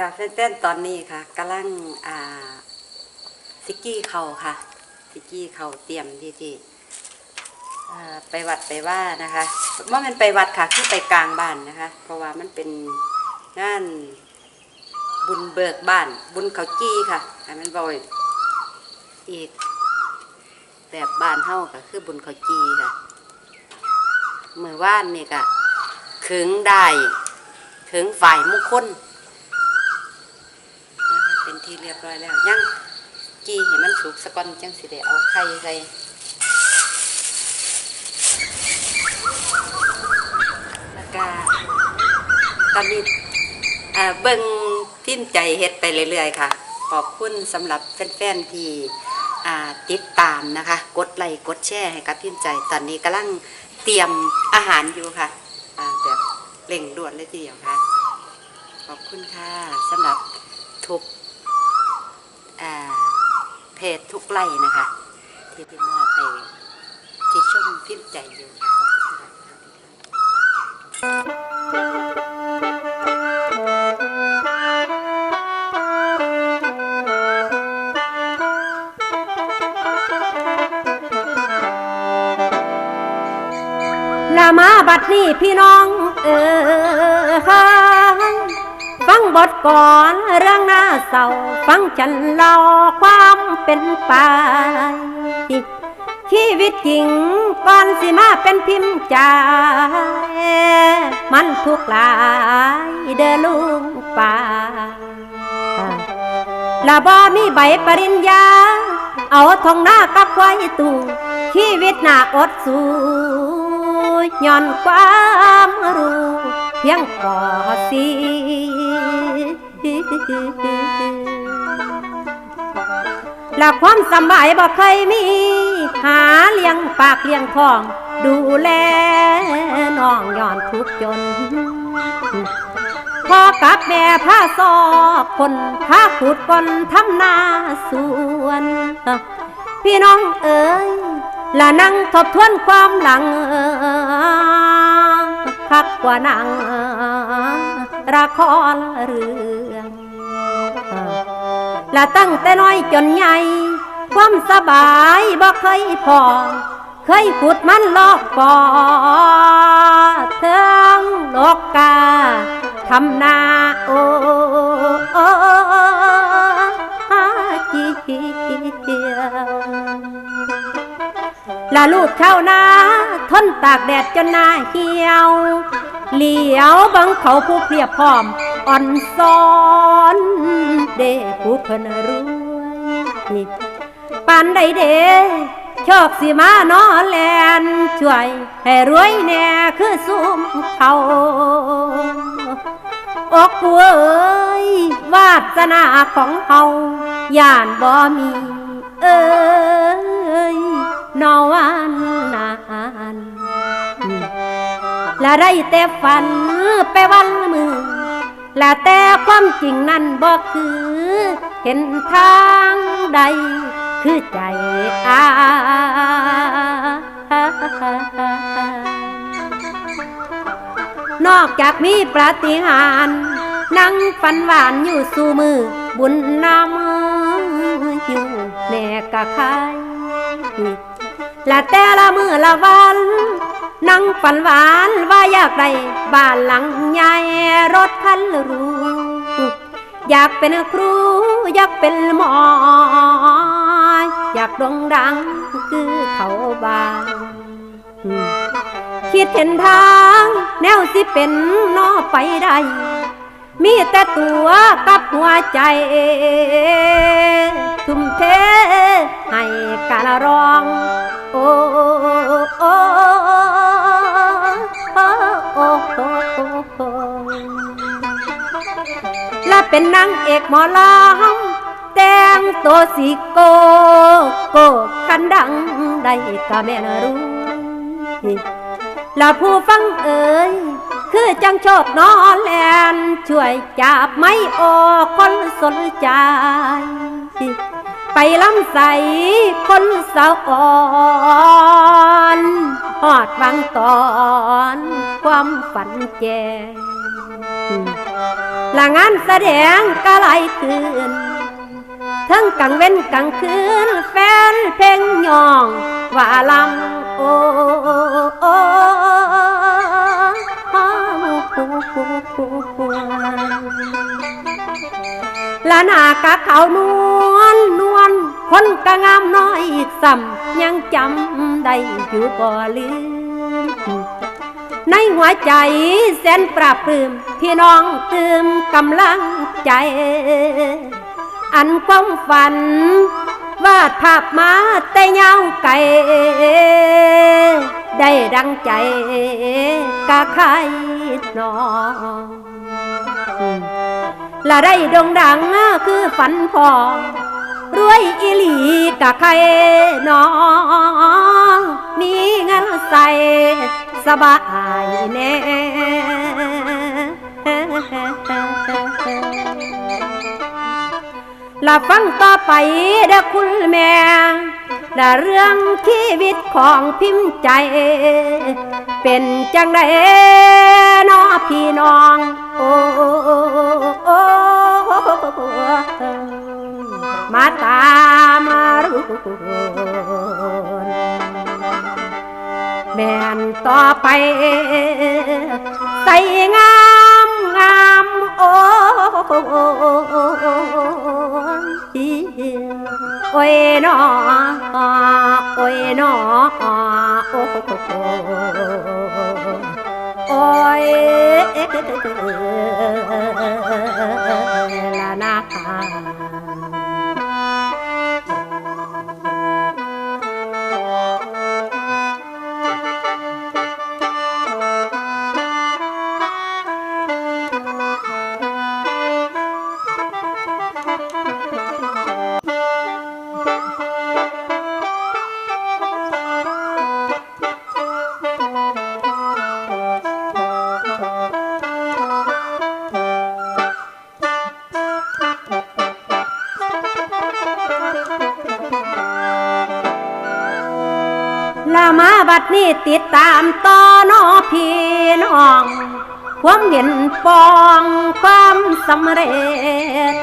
ค่ะแฟนๆตอนนี้ค่ะกำลังอ่าซิกกี้เขาค่ะซิกกี้เขาเตรียมที่ที่ไปวัดไปว่านะคะว่ามันไปวัดค่ะคือไปกลางบ้านนะคะ เพราะว่ามันเป็นงานบุญเบิกบ้าน บุญเขาจี้ค่ะให้มันบ่อยอีกแบบบ้านเฮาก็คือบุญเขาจี้ค่ะเมื่อว่านนี่ก็ขึงได้ขึงฝ่ายมุคคนะคะเป็น ที่เรียบร้อยแล้วยังจีให้มันสุกสะก่อนจังสิได้เอาไข่ใส่แล้วก็ตอนนี้อ่าเบิ่งพิมพ์ใจเฮ็ดไปเรื่อยๆค่ะ ขอบคุณสำหรับแฟนๆที่อ่าติดตามนะคะ กดไลค์กดแชร์ให้กับพิมพ์ใจ ตอนนี้กำลังเตรียมอาหารอยู่ค่ะอ่าแบบเร่งด่วนเลยทีเดียวค่ะ ขอบคุณค่ะสำหรับทุก เพจทุกไลน์นะคะ ที่พี่มอบให้ที่ชมพิมพ์ใจอยู่ค่ะลามาบัดนี้พี่น้อง เออค่ะ บทก่อนเรื่องหน้าเศร้าฟังฉันเล่าความเป็นไปชีวิตจริงก่อนสิมาเป็นพิมพ์ใจมันทุกข์หลายเด้อลุงป่าละบ่มีใบปริญญา เอาทองหน้ากับควายตูชีวิตหน้าอดสู้ย้อนความรู้เพียงพอสิ และความสบายบ่เคยมี หาเลี้ยงปากเลี้ยงท้อง ดูแลน้องย้อนทุกจนพ่อกับแม่พาสอบคนพาขุดก้นทำนาสวน พี่น้องเอ๋ยละนั่งทบทวนความหลังคักกว่านังละครเรื่อ งละตั้งแต่น้อยจนใหญ่ ความสบายบ่เคยพอ เคยขุดมันลอกปอเทิงโลกกาทำนาโอโอจีเดียลาลูกชาวนาทนตากแดดจนหน้าเหี่ยว เหลียวบังเขาผู้เพียบพร้อม อ่อนซ้อน เด้ผู้เพิ่นรวยปานใดเด้โชคสิมานอแลนช่วยให้รวยแน่คือซุมเขาอกกูเอ้ยวาสนาของเฮาย่านบ่มี เอ้ยนอวันนานและได้แต่ฝันไปวันมือ และแต่ความจริงนั้นบ่คือ เห็นทางใด คือใจอานอกจากมีปาฏิหารย์นั่งฝันหวานอยู่สู่มือ บุญนำอยู่แน่กะใครและแต่ละมือละวัน นั่งฝันหวานว่าอยากได้บ้านหลังใหญ่รถคันหรูอยากเป็นครู อยากเป็นหมอ อยากโด่งดังคือเขาบางคิดเห็นทางแนวสิเป็นนอไปได้ มีแต่ตัวกับหัวใจ ทุ่มเทให้การร้อง โอ้ เป็นนางเอกหมอลำแต่งตัวสีโกโกกันดังได้ก็แม่นรู้และผู้ฟังเอ่ยคือจังโชคนอนแลนช่วยจับไม่ออกคนสนใจ ไปลำใสคนสาวอ่อนหอดวังตอนความฝันแจง ละงานแสดงก็ไหลคืนทั้งกลางเว้นกลางคืนแฟนเพลงยองว่าลำโอ้โอ้ละนากะเขานวลนวลคนกะงามน้อยซ้ำยังจำได้อยู่บ่ลืม ในหัวใจแสนปราบปลื้มพี่น้องเติมกำลังใจ อันความฝัน วาดภาพมาแต่ยาวไกลได้ดังใจกะใครนองและได้ดงดังคือฝันพอรวยอีหลีกะใครน้องมีเงินใส่ สบายแน่ลาฟังต่อไปเด้อคุณแม่ละเรื่องชีวิตของพิมพ์ใจ เป็นจังไดน้อพี่น้อง โอ้โอมาตามมารู้ แม่นต่อไป ใส่งามงามโอ้โอ้ยนอโอ้ยนอโอ้โอ้ยละนา บัดนี้ติดตามต่อนอพี่น้อง ความเห็นปองความสำเร็จ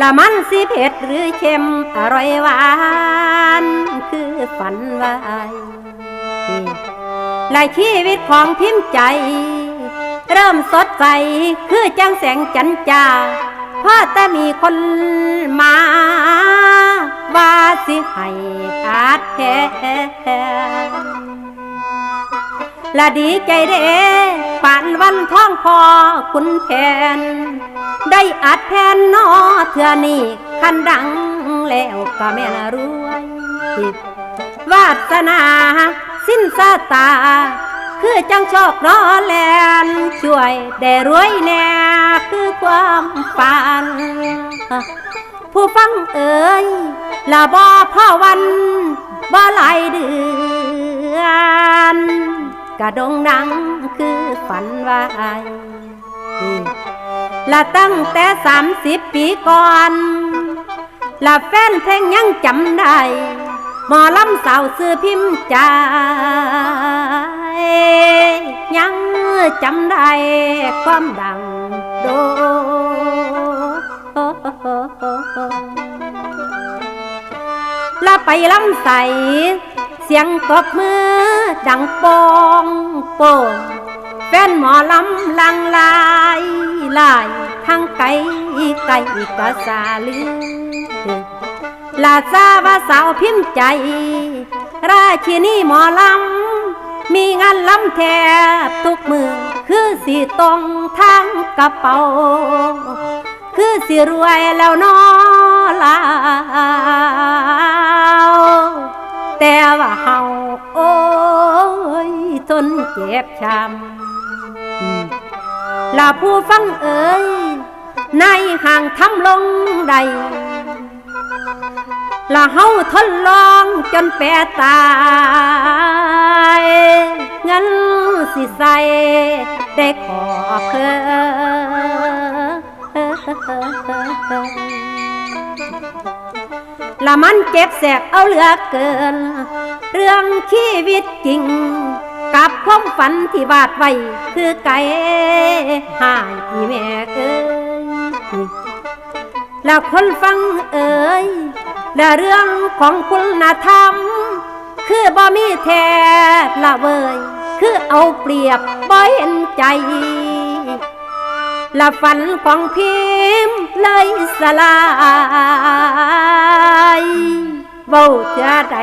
ละมันสิเผ็ดหรือเค็มอร่อยหวาน คือฝันไว้ลายชีวิตของพิมพ์ใจ เริ่มสดใส คือจังแสงจันจาเพราะแต่มีคนมาว่าสิให้อาจแพ้ และดีใจเด้ป่านวันท้องพอคุณแผน ได้อัดแผ่นนอเถื่อนี่คันดังแล้วก็แม่นรวยวาสนา สิ้นสาตา คือจังโชคร้อแลนช่วยได้รวยแน่คือความฝันผู้ฟังเอ่ยละบ่พ่อวันบ่หลายเดือน กระดงดังคือฝันไว้ละตั้งแต่สามสิบปีก่อนละแฟนเพลงยังจำได้หมอลำสาวซื้อพิมพ์ใจยังจำได้ความดังโดและไปลำใส เสียงตบมือดังปองโป่งแฟนหมอลำลังลายลายทางไกลไกลกะสาลือลาซาว่าสาวพิมพ์ใจ ราชินีหมอลำ มีงานลำแทบทุกมือ คือสีตรงทางกระเป๋า คือสิรวยแล้วนอลา แต่ว่าเฮาโอ้ยทนเจ็บช้ำลาผู้ฟังเอ่ยในห่างทำลงใดละเฮาทนลองจนแปรตายเงินสิใส่ได้ขอเพิ่ ละมันเจ็บแสบเอาเหลือเกิน เรื่องชีวิตจริง กับความฝันที่วาดไว้คือไก่หายอีแม่เอ้ยแล้วคนฟังเอ้ยและเรื่องของคุณธรรม คือบ่มีแท้ละเว้ยคือเอาเปรียบบ่เห็นใจ ละฝันของพิมพ์เลยสลายเว้าจะใด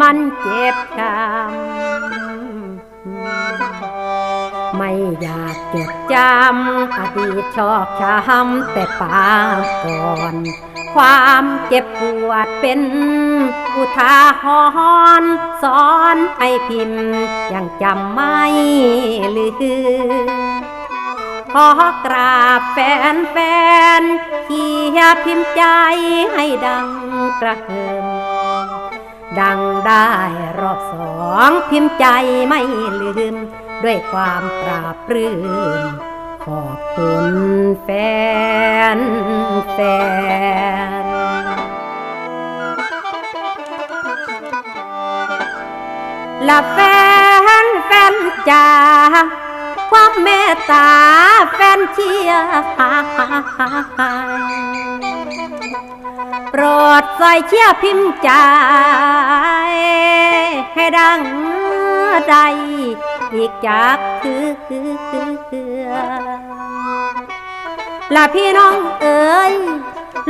มันเจ็บช้ำไม่อยากจดจำอดีตชอกช้ำแต่ปางก่อนความเจ็บปวดเป็นอุทาหรณ์สอนให้พิมพ์ยังจำไม่ลืม ขอกราบแฟนแฟนๆที่ยาพิมพ์ใจให้ดังกระเฮิมดังได้รอบสองพิมพ์ใจไม่ลืม ด้วยความปราบปรื้มขอบคุณแฟนแฟนละแฟนแฟนจ๋า ความเมตตาแฟนเชียร์โปรดใส่เชียร์พิมพ์ใจ ให้ดังใจอีกจากคือคือคือคือละพี่น้องเอ๋ย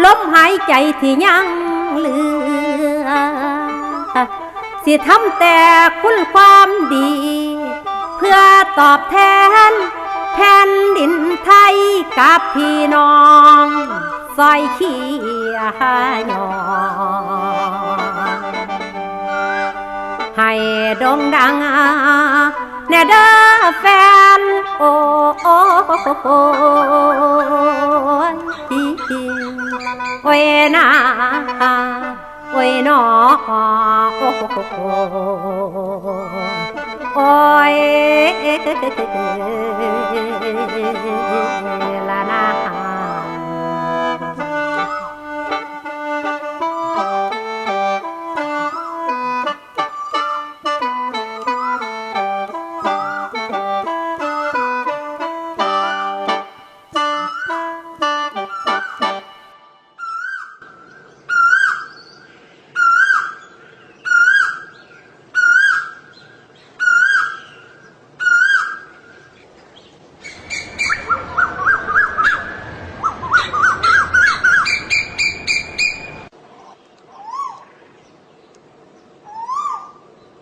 ลมหายใจที่ยังเหลือ สิทำแต่คุณความดี ตอบแทนแผ่นดินไทยกับพี่น้องซอยขียยองให้ดงดังแน่เด้อแฟนโอ้โอ้โอ้โอ้ยนาโอ้ยนอโอ้ โอ้ยละนา